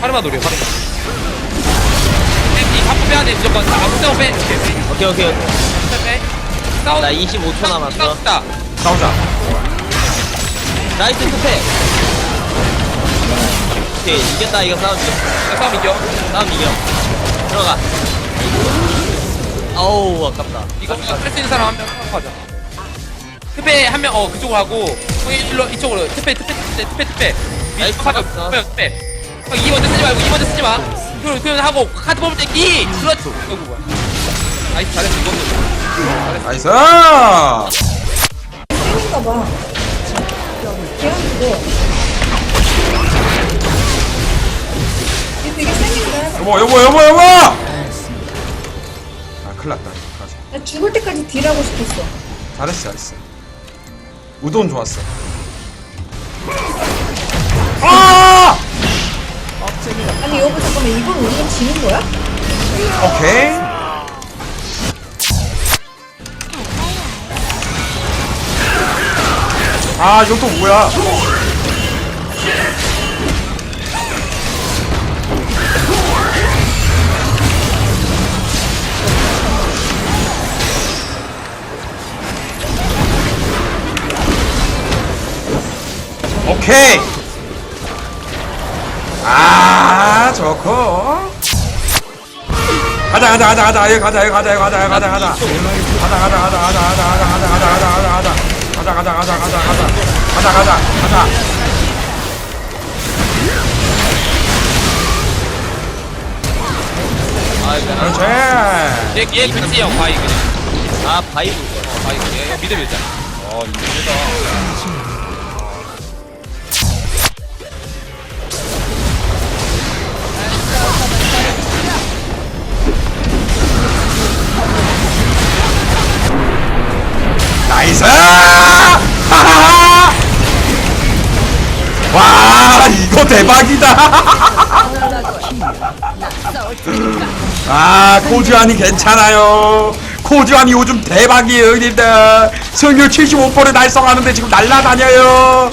파르마 노려 파르마. 이 한번 빼야 돼 무조건 아무 데나 빼 오케이 오케이. 오케이 빼 싸우 나 25초 남았어. 싸웠다 싸우자. 나이스 투패. 오케이 이겼다. 이거 싸움 이겼어 싸움 이겨. 싸움 이겨. 들어가. 어우 아깝다. 이거 할수 있는 사람 한 명 하고 가자. 특배 한 명 어 그쪽으로 하고 형이 일로 이쪽으로. 특배 특배 특배 특배 특배 나이스, 잡았어. 특배 특배 형 2번째 쓰지 말고 2번째 쓰지 마 그럼 그럼 하고 카드 뽑을 때끼 그렇지 이거 뭐야 나이스 잘했어 이거는 나이스 생긴가 봐. 그거. 얘 되게 생긴데. 여보 여보 여보 여보 아 큰일 났다 가자 나 죽을 때까지 딜하고 싶었어. 잘했어 잘했어 우돈 좋았어 아니 여보 잠깐만. 이건 우리가 지는 거야? 오케이. 아 이거 또 뭐야? 오케이 아 좋고 가자 가자 가자 가자 여기 가자 여기 가자 여기 가자 여기 가자 가자 가자 가자 가자 가자 가자 가자 가자 가자 가자 가자 가자 가자 가자 가자 가자 가자 가자 아 그렇지 얘얘 김치 형 바이 그냥 아 바이브 어 바이 얘 미드 밀자 어 이거 밀다 나이스 하하하 와 이거 대박이다. 아 코주안이 괜찮아요. 코주안이 요즘 대박이에요 형님들. 승률 75%를 달성하는데 지금 날라다녀요